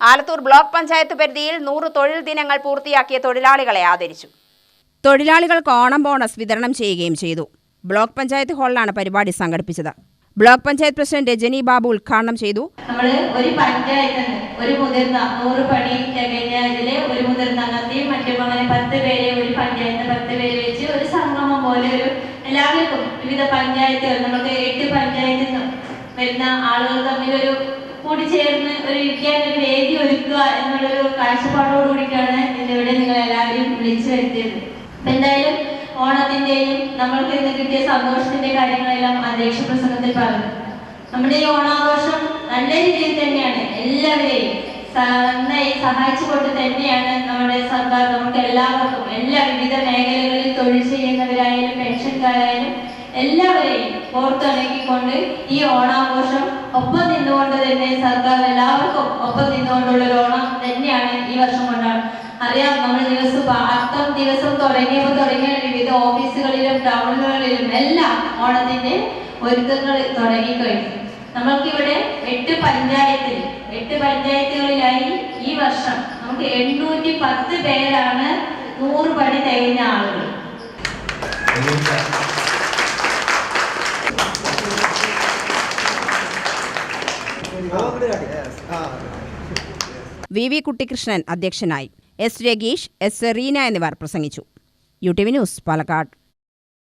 Alathur block panchayat പരിധിയിൽ നൂറ് തൊഴിൽ ദിനങ്ങൾ പൂർത്തിയാക്കിയ തൊഴിലാളികളെ ആദരിച്ചു. തൊഴിലാളികൾക്ക് ഓണം ബോണസ് വിതരണം ചെയ്യുകയും ചെയ്തു. ബ്ലോക്ക് പഞ്ചായത്ത് ഹാളിലാണ് പരിപാടി സംഘടിപ്പിച്ചത്. ബ്ലോക്ക് പഞ്ചായത്ത് പ്രസിഡന്റ് രജനി ബാബു ഉദ്ഘാടനം ചെയ്തു. നമ്മൾ ഒരു പഞ്ചായത്ത് ഒരു മുതിർന്ന നൂറ് പണി കഴിഞ്ഞാൽ ഇതിൽ ഒരു മുതിർന്ന അംഗത്തെയും മറ്റും അങ്ങനെ പത്ത് പേരെ ഒരു പഞ്ചായത്ത് പത്ത് പേര് വെച്ച് ഒരു സംഗമം പോലെ ഒരു എല്ലാവർക്കും വിവിധ പഞ്ചായത്തുകൾ നമുക്ക് എട്ട് പഞ്ചായത്തിൽ നിന്നും വരുന്ന ആളുകൾ തമ്മിൽ ഒരു കൂടിച്ചേർന്ന് ഒരു ഇരിക്കാൻ ഒരു വേദി ഒരുക്കുക എന്നുള്ളൊരു കാഴ്ചപ്പാടോട് കൂടിയിട്ടാണ് ഇന്നിവിടെ നിങ്ങൾ എല്ലാവരും വിളിച്ചു വരുത്തിയത്. അപ്പൊ എന്തായാലും ഓണത്തിന്റെയും നമ്മൾക്ക് ഇന്ന് കിട്ടിയ സന്തോഷത്തിന്റെ കാര്യങ്ങളെല്ലാം അധ്യക്ഷ പ്രസംഗത്തിൽ പറഞ്ഞു. നമ്മുടെ ഈ ഓണാഘോഷം നല്ല രീതിയിൽ തന്നെയാണ്. എല്ലാവരെയും നന്നായി സഹായിച്ചുകൊണ്ട് തന്നെയാണ് നമ്മുടെ സർക്കാർ നമുക്ക് എല്ലാവർക്കും എല്ലാ വിവിധ മേഖലകളിൽ തൊഴിൽ ചെയ്യുന്നവരായാലും പെൻഷൻകാരായാലും എല്ലാവരെയും ഓർത്തിണക്കിക്കൊണ്ട് ഈ ഓണാഘോഷം ഒപ്പം നിന്നുകൊണ്ട് തന്നെ സർക്കാർ എല്ലാവർക്കും ഒപ്പം നിന്നുകൊണ്ടുള്ള ഒരു ഓണം തന്നെയാണ് ഈ വർഷം കൊണ്ടാണ്. അറിയാം നമ്മൾ ദിവസം അത്തം ദിവസം തുടങ്ങിയപ്പോൾ തുടങ്ങിയ വിവിധ ഓഫീസുകളിലും ടൗണുകളിലും എല്ലാം ഓണത്തിന്റെ ഒരുക്കങ്ങൾ തുടങ്ങിക്കഴിഞ്ഞു. നമ്മൾക്കിവിടെ എട്ട് പഞ്ചായത്തിൽ എട്ട് പഞ്ചായത്തുകളിലായി ഈ വർഷം നമുക്ക് എണ്ണൂറ്റി പത്ത് പേരാണ് നൂറ് പണി തികഞ്ഞ ആളുകൾ. വി വി കുട്ടികൃഷ്ണൻ അധ്യക്ഷനായി. എസ് രഗീഷ് എസ് സെറീന എന്നിവർ പ്രസംഗിച്ചു. U T V news Palakkad.